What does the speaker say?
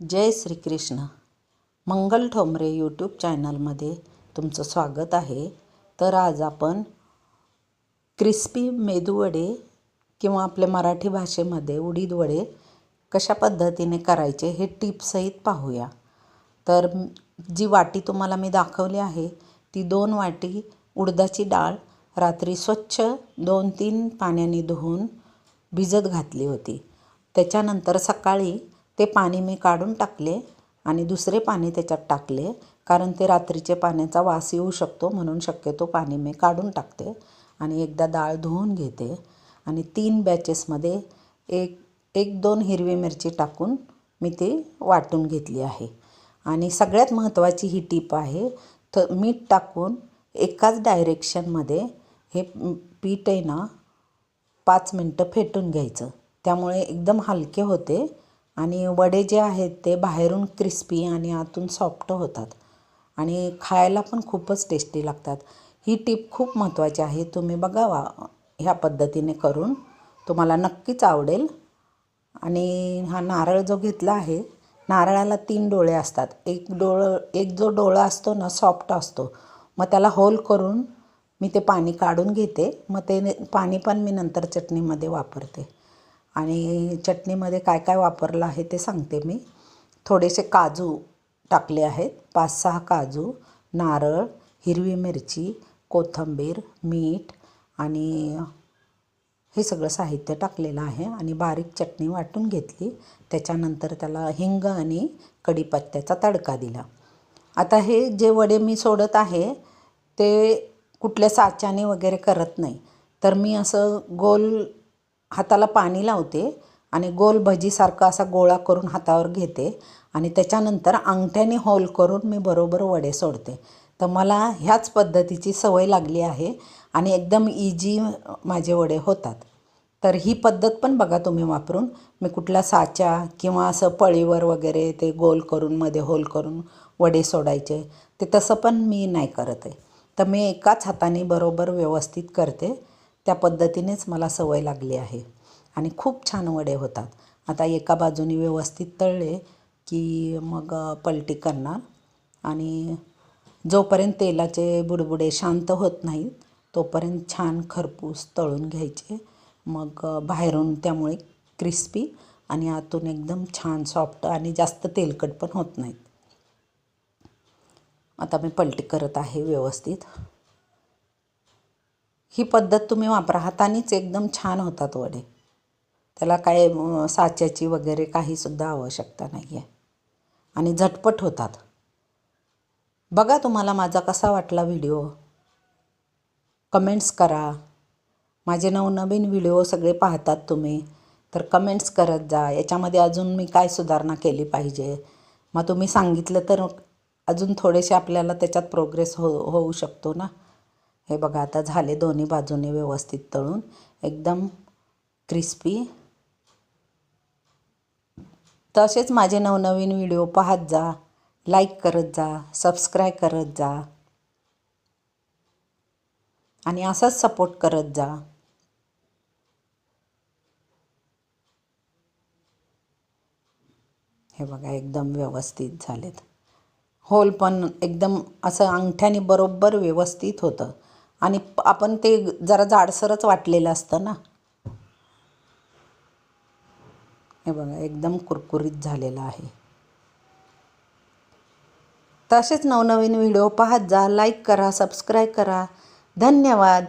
जय Shrikrishna. Mangal Thombare YouTube चॅनलमध्ये तुमचं स्वागत आहे. तर आज आपण क्रिस्पी मेदूवडे किंवा आपल्या मराठी भाषेमध्ये उडीद वडे कशा पद्धतीने करायचे हे टिपसहित पाहूया. तर जी वाटी तुम्हाला मी दाखवली आहे ती दोन वाटी उडदाची डाळ रात्री स्वच्छ दोन तीन पाण्याने धुवून भिजत घातली होती. त्याच्यानंतर सकाळी ते पाणी मी काढून टाकले आणि दुसरे पाणी त्याच्यात टाकले कारण ते रात्रीचे पाण्याचा वास येऊ शकतो म्हणून शक्यतो पाणी मी काढून टाकते आणि एकदा डाळ धुवून घेते आणि तीन बॅचेसमध्ये एक एक दोन हिरवी मिरची टाकून मी ती वाटून घेतली आहे. आणि सगळ्यात महत्त्वाची ही टीप आहे तर मीठ टाकून एकाच डायरेक्शनमध्ये हे पीठ आहे ना पाच मिनटं फेटून घ्यायचं. त्यामुळे एकदम हलके होते आणि वडे जे आहेत ते बाहेरून क्रिस्पी आणि आतून सॉफ्ट होतात. आणि खायला पण खूपच टेस्टी लागतात. ही टीप खूप महत्त्वाची आहे. तुम्ही बघावा. ह्या पद्धतीने करून तुम्हाला नक्कीच आवडेल. आणि हा नारळ जो घेतला आहे नारळाला तीन डोळे असतात. एक डोळं एक जो डोळा असतो ना सॉफ्ट असतो. मग त्याला होल करून मी ते पाणी काढून घेते. मग ते पाणी पण मी नंतर चटणीमध्ये वापरते. आणि चटणीमध्ये काय काय वापरलं आहे ते सांगते मी. थोडेसे काजू टाकले आहेत. पाच सहा काजू नारळ हिरवी मिरची कोथिंबीर मीठ आणि हे सगळं साहित्य टाकलेलं आहे आणि बारीक चटणी वाटून घेतली. त्याच्यानंतर त्याला हिंग आणि कढीपत्त्याचा तडका दिला. आता हे जे वडे मी सोडत आहे ते कुठल्या साच्याने वगैरे करत नाही. तर मी असं गोल हाताला पाणी लावते आणि गोल भजीसारखा असा गोळा करून हातावर घेते आणि त्याच्यानंतर अंगठ्याने होल करून मी बरोबर वडे सोडते. तर मला ह्याच पद्धतीची सवय लागली आहे आणि एकदम इजी माझे वडे होतात. तर ही पद्धत पण बघा तुम्ही वापरून. मी कुठला साचा किंवा असं पळीवर वगैरे ते गोल करून मध्ये होल करून वडे सोडायचे ते तसं पण मी नाही करत आहे. तर मी एकाच हाताने बरोबर व्यवस्थित करते. त्या पद्धतीनेच मला सवय लागली आहे. आणि खूप छान वडे होतात. आता एका बाजूने व्यवस्थित तळले की मग पलटी करणार. आणि जोपर्यंत तेलाचे बुडबुडे शांत होत नाहीत तोपर्यंत छान खरपूस तळून घ्यायचे. मग बाहेरून त्यामुळे क्रिस्पी आणि आतून एकदम छान सॉफ्ट आणि जास्त तेलकट पण होत नाहीत. आता मी पलटी करत आहे व्यवस्थित. ही पद्धत तुम्ही वापरा. हातानेच एकदम छान होतात वडे. त्याला काय साच्याची वगैरे काहीसुद्धा आवश्यकता नाही आहे आणि झटपट होतात. बघा तुम्हाला माझा कसा वाटला व्हिडिओ. कमेंट्स करा. माझे नवनवीन व्हिडिओ सगळे पाहतात तुम्ही. तर कमेंट्स करत जा. याच्यामध्ये अजून मी काय सुधारणा केली पाहिजे? मग तुम्ही सांगितलं तर अजून थोडेसे आपल्याला त्याच्यात प्रोग्रेस हो होऊ शकतो ना? हे बघा आता झाले दोन्ही बाजूने व्यवस्थित तळून. एकदम क्रिस्पी तसेच माझे नवनवीन व्हिडिओ पाहत जा लाईक करत जा सबस्क्राईब करत जा. आणि असाच सपोर्ट करत जा. हे बघा एकदम व्यवस्थित झालेत. होल पण एकदम असं अंगठ्याने बरोबर व्यवस्थित होतं. आणि आपण ते जरा जाडसरच वाटलेलं असतं ना. हे बघा एकदम कुरकुरीत झालेलं आहे. तसेच नवनवीन व्हिडिओ पाहत जा लाईक करा सबस्क्राईब करा. धन्यवाद.